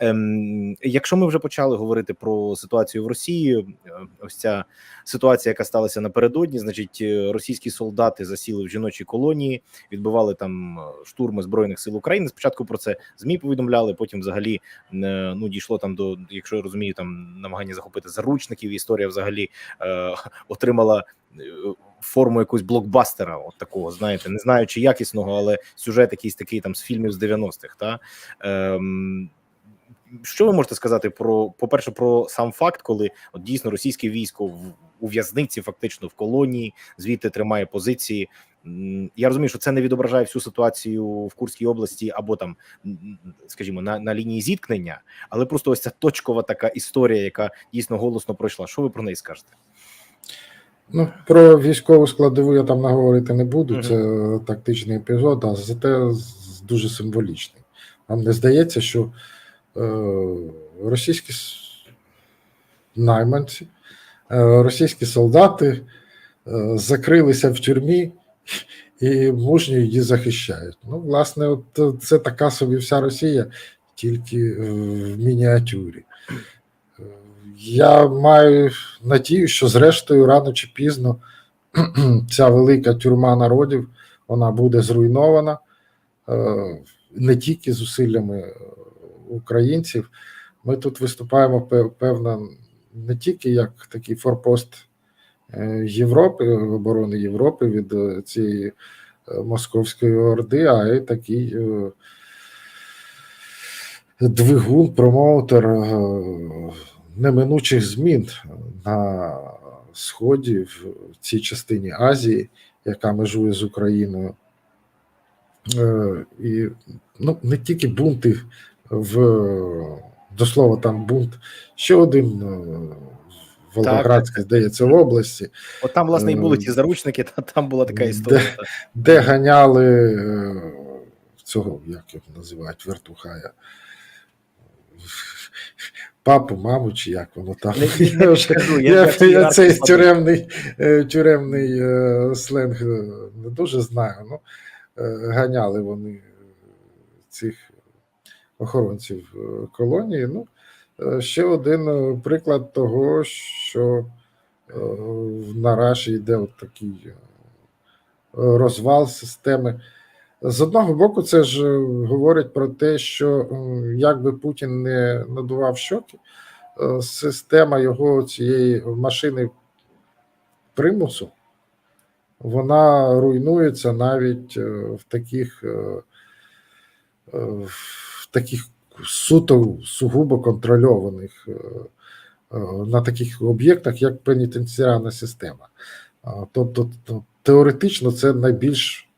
Ем, якщо ми вже почали говорити про ситуацію в Росії, е, ось ця ситуація, яка сталася напередодні, значить, е, російські солдати засіли в жіночій колонії, відбивали там е, штурми збройних сил України. Спочатку про це змі повідомляли. Потім, взагалі, ну дійшло там до, якщо я розумію, там намагання захопити заручників. Історія взагалі е, отримала. Форму якогось блокбастера, от такого, знаєте, не знаю чи якісного, але сюжет якийсь такий там з фільмів з 90-х. Та ем, що ви можете сказати про по-перше, про сам факт, коли от дійсно російське військо в у в'язниці, фактично в колонії, звідти тримає позиції. Я розумію, що це не відображає всю ситуацію в Курській області або там, скажімо, на, на лінії зіткнення, але просто ось ця точкова така історія, яка дійсно голосно пройшла. Що ви про неї скажете? Ну, про військову складову я там наговорити не буду. Мгм. Це тактичний епізод, а зате дуже символічний. Вам не здається, що російські найманці, е, російські солдати е, закрилися в тюрмі і мужньо її захищають. Ну, власне, от е, це така собі вся Росія, тільки е, в мініатюрі. Е, Я маю надію, що зрештою рано чи пізно ця велика тюрма народів вона буде зруйнована е, не тільки зусиллями е, українців. Ми тут виступаємо певно не тільки як такий форпост е, Європи, оборони Європи від е, цієї е, московської орди, а й такий двигун, промоутер неминучих змін на сході в цій частині Азії, яка межує з Україною. І ну, не тільки бунти в до слова, там бунт, ще один е, в Волгоградській, здається, в області, От там, власне, і були Е, ті заручники, та там була така історія. та. де ганяли е, цього, як його називають, вертухая. Папу, маму, чи як воно там. Не- не- не Я вже- підкажу, я Я, я цей тюремний, тюремний сленг не дуже знаю. Ну, ганяли вони цих охоронців е, колонії. Ну, е, ще один е, приклад того, що на Раші йде от такий розвал системи. З одного боку, це ж говорить про те, що як би Путін не надував щоки, система його цієї машини примусу, вона руйнується навіть в таких, таких суто сугубо контрольованих е, е, на таких об'єктах, як пенітенціарна система. Тобто, теоретично це найбільш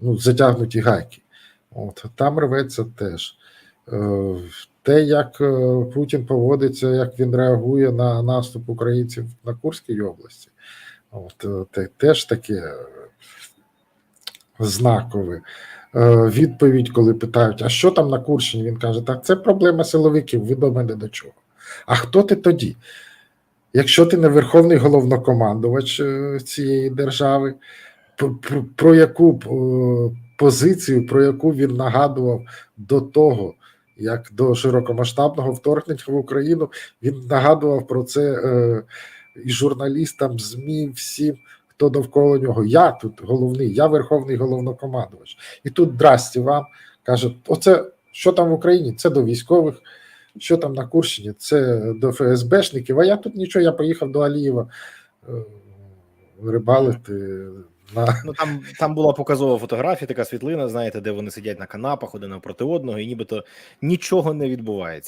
ну, затягнуті гайки. От, там рветься теж. Е, Те, як Путін поводиться, як він реагує на наступ українців на Курській області, от, те, теж таке знакове. Е, Відповідь, коли питають, а що там на Курщині? Він каже: так це проблема силовиків, ви до мене до чого. А хто ти тоді? Якщо ти не верховний головнокомандувач е, цієї держави, про, яку е, позицію, про яку він нагадував до того, як до широкомасштабного вторгнення в Україну, він нагадував про це і журналістам, ЗМІ, всім, хто довкола нього. Я тут головний, я верховний головнокомандувач. І тут здрасті вам каже: оце що там в Україні? Це до військових. Що там на Курщині? Це до ФСБшників. А я тут нічого, я поїхав до Алієва е, рибалити на Ну там, там була показова фотографія, така світлина, знаєте, де вони сидять на канапах один навпроти одного, і нібито нічого не відбувається.